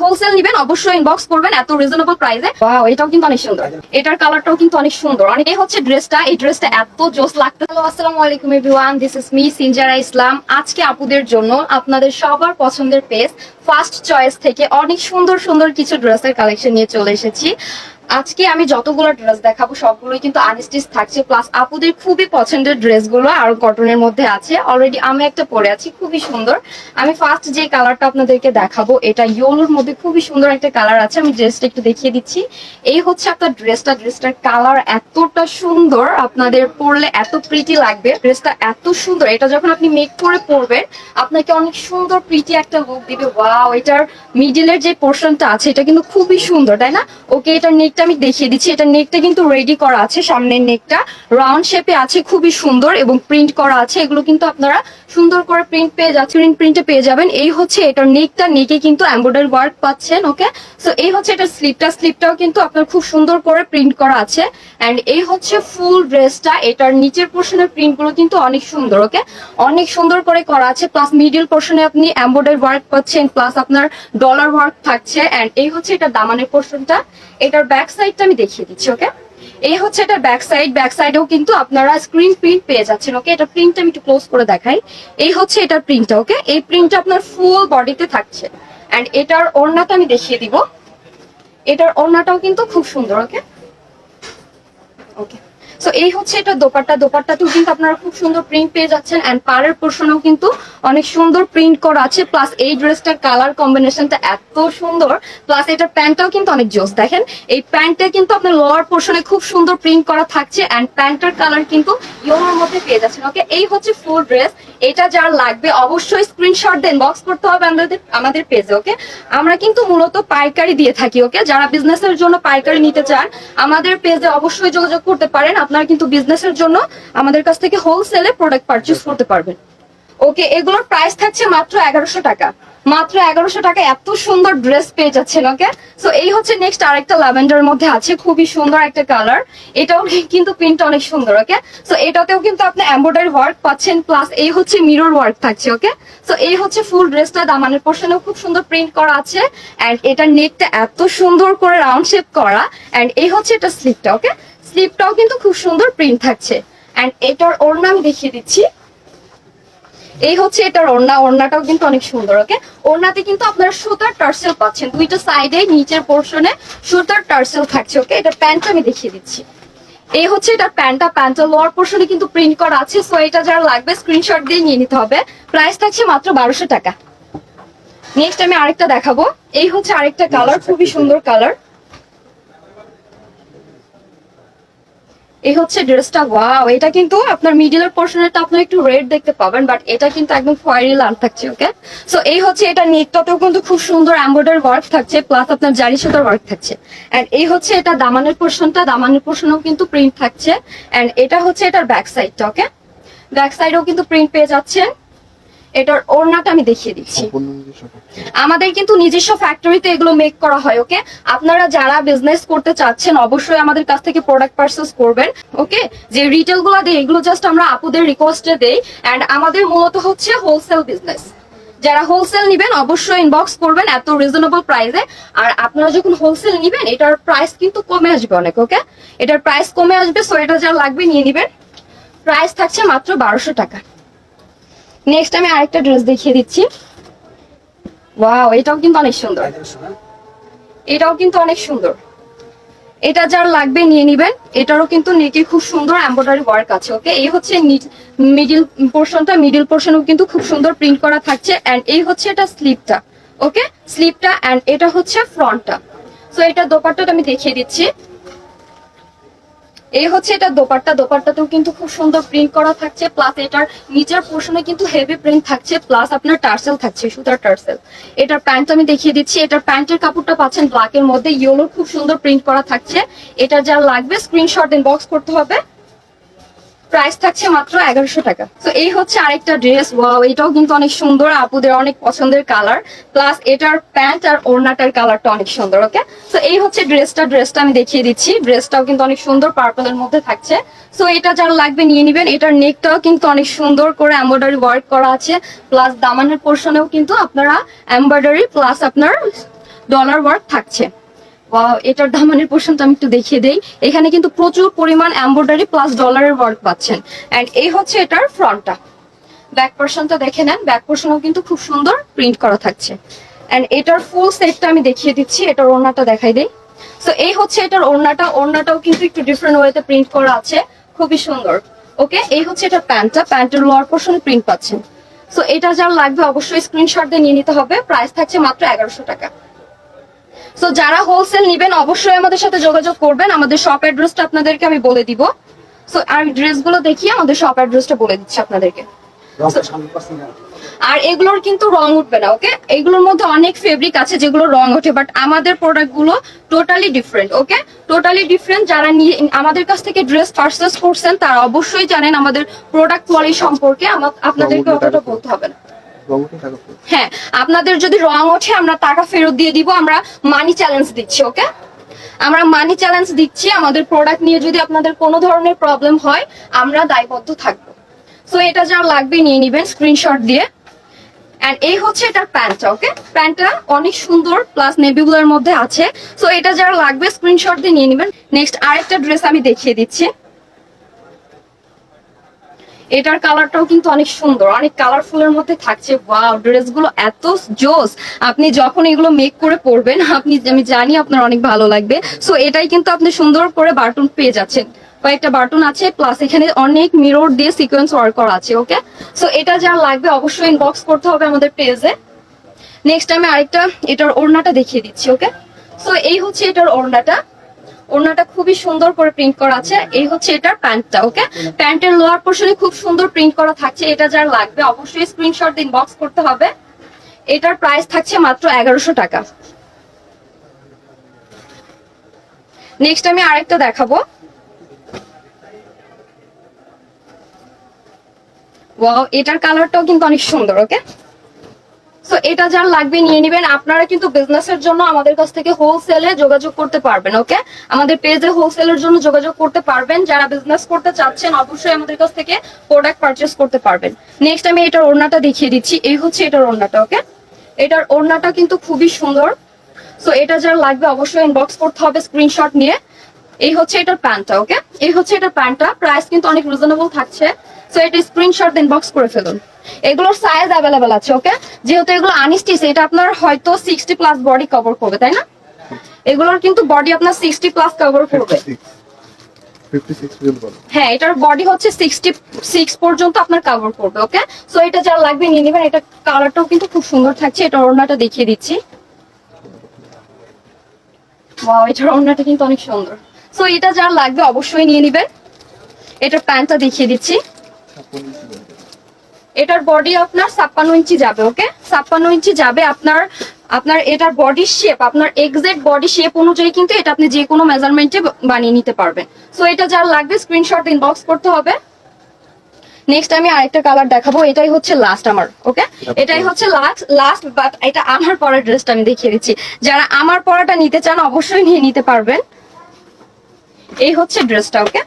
Wholesale নিবেন অবশ্যই inbox করবেন এত রিজনেবল প্রাইসে ওয়াও এটাও কিন্তু অনেক সুন্দর। এটার কালারটাও কিন্তু অনেক সুন্দর। অনেক এই হচ্ছে ড্রেসটা এই ড্রেসটা এত জোস লাগতো হ্যালো আসসালামু আলাইকুম everyone this is me Sinjara Islam আজকে আপুদের জন্য আপনাদের সবার পছন্দের পেজ ফার্স্ট চয়েস থেকে অনেক সুন্দর সুন্দর কিছু ড্রেসের কালেকশন নিয়ে চলে এসেছি। আজকে আমি যতগুলো ড্রেস দেখাবো, সবগুলোই কিন্তু আনস্টিচ থাকছে প্লাস আপুদের খুবই পছন্দের ড্রেসগুলো আর কটনের মধ্যে আছে। অলরেডি আমি একটা পরে আছি, খুবই সুন্দর। আমি ফার্স্ট যে কালারটা আপনাদেরকে দেখাবো, এটা ইয়োলোর মধ্যে খুবই সুন্দর একটা কালার আছে, আমি ড্রেসটা একটু দেখিয়ে দিচ্ছি। এই হচ্ছে আপনার ড্রেসটা ড্রেসটার কালার এতটা সুন্দর, আপনাদের পরলে এত প্রিটি লাগবে। ড্রেসটা এত সুন্দর, এটা যখন আপনি মেক করে পরবেন, আপনাকে অনেক সুন্দর প্রিটি একটা লুক দিবে। ওয়াও এটার মিডিলের যে পোর্শনটা আছে, এটা কিন্তু খুবই সুন্দর, তাই না? ওকে এটার নেকটা আমি দেখিয়ে দিচ্ছি, এটা নেকটা কিন্তু রেডি করা আছে, সামনের নেকটা রাউন্ড শেপে আছে, খুবই সুন্দর, এবং প্রিন্ট করা আছে। এগুলো কিন্তু আপনারা সুন্দর করে প্রিন্ট পেয়ে যাচ্ছেন প্রিন্ট প্রিন্টে পেয়ে যাবেন। এই হচ্ছে এটার নেকটা নেকে কিন্তু এমব্রয়ডারি ওয়ার্ক পাচ্ছেন ওকে সো এই হচ্ছে এটা স্লিপটা স্লিপটাও কিন্তু আপনার খুব সুন্দর করে প্রিন্ট করা আছে। এন্ড এই হচ্ছে ফুল ড্রেসটা এটার নিচের পোর্শনের প্রিন্টগুলো কিন্তু অনেক সুন্দর ওকে অনেক সুন্দর করে করা আছে। প্লাস মিডিল পোর্শনে আপনি এমব্রয়ডারি ওয়ার্ক পাচ্ছেন প্লাস আপনার ডলার ওয়ার্ক থাকছে। এন্ড এই হচ্ছে এটা দামানের পোর্শনটা এটার ব্যাক সাইডটা আমি দেখিয়ে দিচ্ছি ওকে এই হচ্ছে এটা ব্যাক সাইড ব্যাক সাইডেও কিন্তু আপনারা স্ক্রিন প্রিন্ট পেয়ে যাচ্ছেন ওকে এটা প্রিন্ট আমি একটু ক্লোজ করে দেখাই। এই হচ্ছে এটার প্রিন্টটা ওকে এই প্রিন্টটা আপনার ফুল বডিতে থাকছে। এন্ড এটার ওড়নাটা আমি দেখিয়ে দিব। এটার ওড়নাটাও কিন্তু খুব সুন্দর ওকে ওকে সো এই হচ্ছে এটা দোপাট্টা। দোপাট্টাতেও কিন্তু আপনারা খুব সুন্দর প্রিন্ট পেয়ে যাচ্ছেন অ্যান্ড পাড়ের পোর্শনেও কিন্তু অনেক সুন্দর প্রিন্ট করা আছে। প্লাস এই ড্রেসটার কালার কম্বিনেশনটা এত সুন্দর। প্লাস এটার প্যান্টটাও কিন্তু অনেক জোস। দেখেন, এই প্যান্টটা কিন্তু আপনার লোয়ার পোর্শনে খুব সুন্দর প্রিন্ট করা থাকছে অ্যান্ড প্যান্টের কালার কিন্তু ইয়োর মধ্যে পেয়ে যাচ্ছেন। ওকে এই হচ্ছে ফুল ড্রেস এটা যার লাগবে, অবশ্যই স্ক্রিনশট দেন বক্স করতে হবে আমাদের আমাদের পেজে ওকে আমরা কিন্তু মূলত পাইকারি দিয়ে থাকি ওকে যারা বিজনেসের জন্য পাইকারি নিতে চান, আমাদের পেজে অবশ্যই যোগাযোগ করতে পারেন। আপনারা কিন্তু বিজনেসের জন্য আমাদের কাছ থেকে হোলসেলে প্রোডাক্ট পারচেজ করতে পারবেন। ওকে এগুলোর প্রাইস থাকছে মাত্র এগারোশো টাকা। মাত্র এগারোশো টাকা এত সুন্দর ড্রেস পেয়ে যাচ্ছেন ওকে সো এই হচ্ছে নেক্সট আরেকটা ল্যাভেন্ডার মধ্যে আছে, খুবই সুন্দর একটা কালার এটাও কিন্তু প্রিন্ট অনেক সুন্দর ওকে সো এটাতেও কিন্তু আপনি এমব্রয়ডারি ওয়ার্ক পাচ্ছেন প্লাস এই হচ্ছে মিরর ওয়ার্ক থাকছে ওকে সো এই হচ্ছে ফুল ড্রেসটা দামানের পোর্শনেও খুব সুন্দর প্রিন্ট করা আছে এন্ড এটার নেকটা এত সুন্দর করে রাউন্ড শেপ করা এন্ড এই হচ্ছে এটা স্লিপটা ওকে স্লিপটাও কিন্তু খুব সুন্দর প্রিন্ট থাকছে এন্ড এটার ওর নাম দেখিয়ে দিচ্ছি। এই হচ্ছে এটার ওড়না, ওড়নাটাও কিন্তু অনেক সুন্দর ওকে ওড়নাতে কিন্তু আপনারা সুতার টার্সেল পাচ্ছেন। দুইটা সাইডে নিচের পোর্শনে সুতার টার্সেল থাকছে ওকে এটা প্যান্ট আমি দেখিয়ে দিচ্ছি। এই হচ্ছে এটা প্যান্টটা প্যান্টটা লোয়ার পোর্শনে কিন্তু প্রিন্ট করা আছে সো এটা যারা লাগবে স্ক্রিনশট দিয়ে নিয়ে নিতে হবে। প্রাইস থাকছে মাত্র বারোশো টাকা। নেক্সট আমি আরেকটা দেখাবো। এই হচ্ছে আরেকটা কালার খুবই সুন্দর কালার এই হচ্ছে ড্রেসটা ওয়াও এটা কিন্তু আপনার মিডিলের পোর্শনেরটা আপনার একটু রেড দেখতে পাবেন বাট এটা কিন্তু একদম খয়েরি লাল থাকছে ওকে সো এই হচ্ছে এটা নেকটাতেও কিন্তু খুব সুন্দর এমব্রয়ডারি ওয়ার্ক থাকছে প্লাস আপনার জারি সুতার ওয়ার্ক থাকছে। এন্ড এই হচ্ছে এটা দামানের পোর্শনটা দামানের পোর্শনেও কিন্তু প্রিন্ট থাকছে। এন্ড এটা হচ্ছে এটার ব্যাক সাইডটা ওকে ব্যাক সাইডেও কিন্তু প্রিন্ট পেয়ে যাচ্ছেন। এটার ওড়নাটা আমি দেখিয়ে দিচ্ছি। আমাদের কিন্তু নিজস্ব ফ্যাক্টরিতে এগুলো মেক করা হয় ওকে আপনারা যারা বিজনেস করতে চাচ্ছেন অবশ্যই আমাদের কাছ থেকে প্রোডাক্ট পারচেস করবেন ওকে যে রিটেলগুলো দেয় এগুলো জাস্ট আমরা আপুদের রিকোয়েস্টে দেই এন্ড আমাদের মূলত হচ্ছে হোলসেল বিজনেস যারা হোলসেল নিবেন অবশ্যই ইনবক্স করবেন এত রিজনেবল প্রাইসে আর আপনারা যখন হোলসেল নিবেন এটার প্রাইস কিন্তু কমে আসবে অনেক ওকে এটার প্রাইস কমে আসবে সো এটা যা লাগবে নিয়ে নিবেন। প্রাইস থাকছে মাত্র বারোশো টাকা। নেক্সট আমি আরেকটা ড্রেস দেখিয়ে দিচ্ছি। ওয়াও এটাও কিন্তু অনেক সুন্দর। এটাও কিন্তু অনেক সুন্দর। এটা যার লাগবে নিয়ে নিবেন। এটারও কিন্তু নেকে খুব সুন্দর এমব্রয়ডারি ওয়ার্ক আছে ওকে এই হচ্ছে মিডিল পোর্শনটা মিডিল পোর্শনও কিন্তু খুব সুন্দর প্রিন্ট করা থাকছে। এন্ড এই হচ্ছে এটা স্লিপটা ওকে স্লিপটা এন্ড এটা হচ্ছে ফ্রন্টটা সো এটা দোপাট্টাটা আমি দেখিয়ে দিচ্ছি। এই হচ্ছে এটা দোপাট্টা। দোপাট্টাতেও কিন্তু খুব সুন্দর প্রিন্ট করা থাকছে প্লাস এটার নিচের পোর্শনে কিন্তু হেভি প্রিন্ট থাকছে প্লাস আপনার টার্সেল থাকছে, সুতার টার্সেল এটার প্যান্ট আমি দেখিয়ে দিচ্ছি। এটার প্যান্টের কাপড়টা পাচ্ছেন ব্ল্যাক এর মধ্যে। ইয়েলো খুব সুন্দর প্রিন্ট করা থাকছে। এটা যা লাগবে স্ক্রিনশট ইনবক্স করতে হবে। প্রাইস থাকছে মাত্র এগারোশো টাকা। তো এই হচ্ছে আরেকটা ড্রেস। ওয়াও এটাও কিন্তু অনেক সুন্দর, আপুদের অনেক পছন্দের কালার। প্লাস এটার প্যান্ট আর ওড়নাটার কালারটা অনেক সুন্দর ওকে তো এই হচ্ছে ড্রেসটা ড্রেসটা আমি দেখিয়ে দিচ্ছি। ড্রেসটাও কিন্তু অনেক সুন্দর পার্পলের মধ্যে থাকছে। সো এটা যারা লাগবে নিয়ে নিবেন। এটার নেকটাও কিন্তু অনেক সুন্দর করে এমব্রয়ডারি ওয়ার্ক করা আছে। প্লাস দামানের পোর্শনেও কিন্তু আপনারা এমব্রয়ডারি প্লাস আপনার ডলার ওয়ার্ক থাকছে। এটার দামানের পোর্শন আমি একটু দেখিয়ে দেই। এখানে কিন্তু প্রচুর পরিমাণ এমব্রয়ডারি প্লাস ডলারের ওয়ার্ক পাচ্ছেন। এন্ড এই হচ্ছে এটার ফ্রন্টটা ব্যাক পোর্শনটা দেখে নেন। ব্যাক পোর্শনও কিন্তু খুব সুন্দর প্রিন্ট করা থাকছে। এন্ড এটার ফুল সেটটা আমি দেখিয়ে দিচ্ছি। এটার ওড়নাটা দেখাই দেই। সো এই হচ্ছে এটার ওড়নাটা। ওড়নাটাও কিন্তু একটু ডিফারেন্ট ওয়েতে প্রিন্ট করা আছে। খুবই সুন্দর। ওকে এই হচ্ছে এটার প্যান্টটা। প্যান্টের লোয়ার পোর্শনে প্রিন্ট পাচ্ছেন। সো এটা যার লাগবে অবশ্যই স্ক্রিনশট দিয়ে নিয়ে নিতে হবে। প্রাইস থাকছে মাত্র এগারোশো টাকা। সো যারা হোলসেল নেবেন অবশ্যই আমাদের সাথে যোগাযোগ করবেন। আমাদের শপ অ্যাড্রেসটা আপনাদেরকে আমি বলে দিব। সো আমি ড্রেসগুলো দেখিয়ে আমাদের শপ অ্যাড্রেসটা বলে দিচ্ছি আপনাদেরকে। আর এগুলোর কিন্তু রং উঠবে না ওকে এগুলোর মধ্যে অনেক ফেব্রিক আছে যেগুলো রং ওঠে বাট আমাদের প্রোডাক্টগুলো totally different okay totally different যারা নিয়ে আমাদের কাছ থেকে ড্রেস পারচেস করছেন তারা অবশ্যই জানেন আমাদের প্রোডাক্ট কোয়ালিটি সম্পর্কে। আপনাদেরকে অতটা বলতে হবে না। হ্যাঁ আপনাদের যদি রং ওঠে, আমরা টাকা ফেরত দিয়ে দিব, আমরা মানি চ্যালেঞ্জ দিচ্ছি ওকে আমরা মানি চ্যালেঞ্জ দিচ্ছি, আমাদের প্রোডাক্ট নিয়ে যদি আপনাদের কোনো ধরনের প্রবলেম হয়, আমরা দায়বদ্ধ থাকব। সো এটা যা লাগবে নিয়ে নিবেন স্ক্রিনশট দিয়ে। এন্ড এই হচ্ছে এটার প্যান্টটা ওকে প্যান্টটা অনেক সুন্দর প্লাস নেভিগুলোর মধ্যে আছে। সো এটা যারা লাগবে স্ক্রিনশট দিয়ে নিয়ে নেবেন। নেক্সট আরেকটা ড্রেস আমি দেখিয়ে দিচ্ছি। এটার কালারটাও কিন্তু অনেক সুন্দর, অনেক কালারফুলের মধ্যে থাকছে। ওয়াও ড্রেসগুলো এত জোস। আপনি যখন এগুলো মেক করে পরবেন, আপনি, আমি জানি আপনার অনেক ভালো লাগবে। সো এটাই কিন্তু আপনি সুন্দর করে বাটন পেয়ে যাচ্ছেন। কয়েকটা বাটন আছে প্লাস এখানে অনেক মিরর দিয়ে সিকোয়েন্স ওয়ার্ক করা আছে ওকে সো এটা যা লাগবে অবশ্যই ইনবক্স করতে হবে আমাদের পেজে নেক্সট আমি আরেকটা এটার ওড়নাটা দেখিয়ে দিচ্ছি ওকে সো এই হচ্ছে এটার ওড়নাটা। ওড়নাটা খুবই সুন্দর করে প্রিন্ট করা আছে। এই হচ্ছে এটার প্যান্টটা ওকে প্যান্টের লোয়ার পোর্শনে খুব সুন্দর প্রিন্ট করা থাকছে। এটা যার লাগবে, অবশ্যই স্ক্রিনশট দিন বক্স করতে হবে। এটার প্রাইস থাকছে মাত্র এগারোশো টাকা। নেক্সট আমি আরেকটা দেখাবো। ওয়াও এটার কালারটাও কিন্তু অনেক সুন্দর ওকে সো এটা যার লাগবে নিয়ে নেবেন। আপনারা কিন্তু বিজনেসের জন্য আমাদের কাছ থেকে হোলসেলে যোগাযোগ করতে পারবেন ওকে আমাদের পেজে হোলসেলের জন্য যোগাযোগ করতে পারবেন। যারা বিজনেস করতে চাচ্ছেন, অবশ্যই আমাদের কাছ থেকে প্রোডাক্ট পারচেস করতে পারবেন। নেক্সট আমি এটার ওড়নাটা দেখিয়ে দিচ্ছি। এই হচ্ছে এটার ওড়নাটা ওকে এটার ওড়নাটা কিন্তু খুবই সুন্দর। সো এটা যার লাগবে অবশ্যই ইনবক্স করতে হবে স্ক্রিনশট নিয়ে। এই হচ্ছে এটার প্যান্টটা ওকে এই হচ্ছে এটার প্যান্টটা। প্রাইস কিন্তু অনেক রিজনেবল থাকছে। সো এটা স্ক্রিনশট ইনবক্স করে ফেলুন। এগুলোর সাইজ অ্যাভেলেবেল আছে ওকে যেহেতু এগুলো আনস্টিচ এটা আপনার হয়তো সিক্সটি প্লাস বডি কভার করবে, তাই না? এগুলোর কিন্তু বডি আপনার সিক্সটি প্লাস কভার করবে। হ্যাঁ এটার বডি হচ্ছে সিক্সটি সিক্স পর্যন্ত আপনার কভার করবে ওকে সো এটা যার লাগবে, নিয়ে নেবেন। এটা কালারটাও কিন্তু খুব সুন্দর থাকছে। এটা ওড়নাটা দেখিয়ে দিচ্ছি। ওয়াও এটার ওড়নাটা কিন্তু অনেক সুন্দর। সো এটা যার লাগবে, অবশ্যই নিয়ে নেবেন। এটার প্যান্টটা দেখিয়ে দিচ্ছি। এটার বডি আপনার ছাপ্পান্ন ইঞ্চি যাবে ওকে ছাপ্পান্ন ইঞ্চি যাবে আপনার আপনার এটার বডি শেপ আপনার এক্সাক্ট বডি শেপ অনুযায়ী কিন্তু এটা আপনি যে কোনো মেজারমেন্টে বানিয়ে নিতে পারবেন। সো এটা যার লাগবে স্ক্রিনশট ইনবক্স করতে হবে। নেক্সট আমি আরেকটা কালার দেখাবো এটাই হচ্ছে লাস্ট আমার ওকে এটাই হচ্ছে লাস্ট লাস্ট বাট এটা আমার পরার ড্রেসটা আমি দেখিয়ে দিচ্ছি। যারা আমার পরাটা নিতে চান অবশ্যই নিয়ে নিতে পারবেন। এই হচ্ছে ড্রেসটা ওকে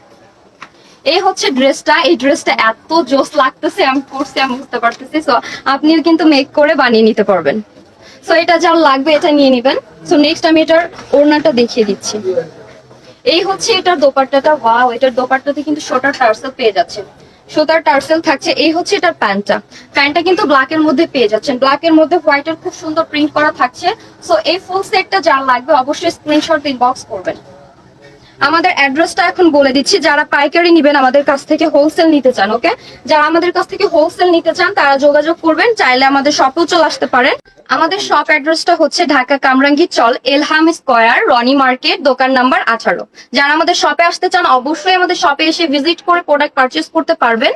এই হচ্ছে ড্রেসটা এই ড্রেসটা এত জোস লাগতেছে, আমি করছি আমি বুঝতে পারতেছি সো আপনিও কিন্তু মেক করে বানিয়ে নিতে পারবেন। সো এটা যার লাগবে, এটা নিয়ে নেবেন। সো নেক্সট আমি এটার ওড়নাটা দেখিয়ে দিচ্ছি। এই হচ্ছে এটার দোপাট্টাটা। ওয়াও এটার দোপাট্টাতে কিন্তু শোটার টার্সেল পেয়ে যাচ্ছে। সুতার টার্সেল থাকছে, এই হচ্ছে এটার প্যান্টটা। প্যান্টটা কিন্তু ব্ল্যাক এর মধ্যে পেয়ে যাচ্ছেন। ব্ল্যাক এর মধ্যে হোয়াইট এর খুব সুন্দর প্রিন্ট করা থাকছে। সো এই ফুল সেটটা যার লাগবে, অবশ্যই স্ক্রিনশট ইনবক্স করবেন। আমাদের অ্যাড্রেসটা এখন বলে দিচ্ছি। যারা পাইকারি নিবেন আমাদের কাছ থেকে হোলসেল নিতে চান ওকে যারা আমাদের কাছ থেকে হোলসেল নিতে চান, তারা যোগাযোগ করবেন। চাইলে আমাদের শপেও চলে আসতে পারেন। আমাদের শপ অ্যাড্রেসটা হচ্ছে ঢাকা কামরাঙ্গি চল, এলহাম স্কোয়ার, রনি মার্কেট, দোকান নাম্বার আঠারো। যারা আমাদের শপে আসতে চান, অবশ্যই আমাদের শপে এসে ভিজিট করে প্রোডাক্ট পারচেস করতে পারবেন।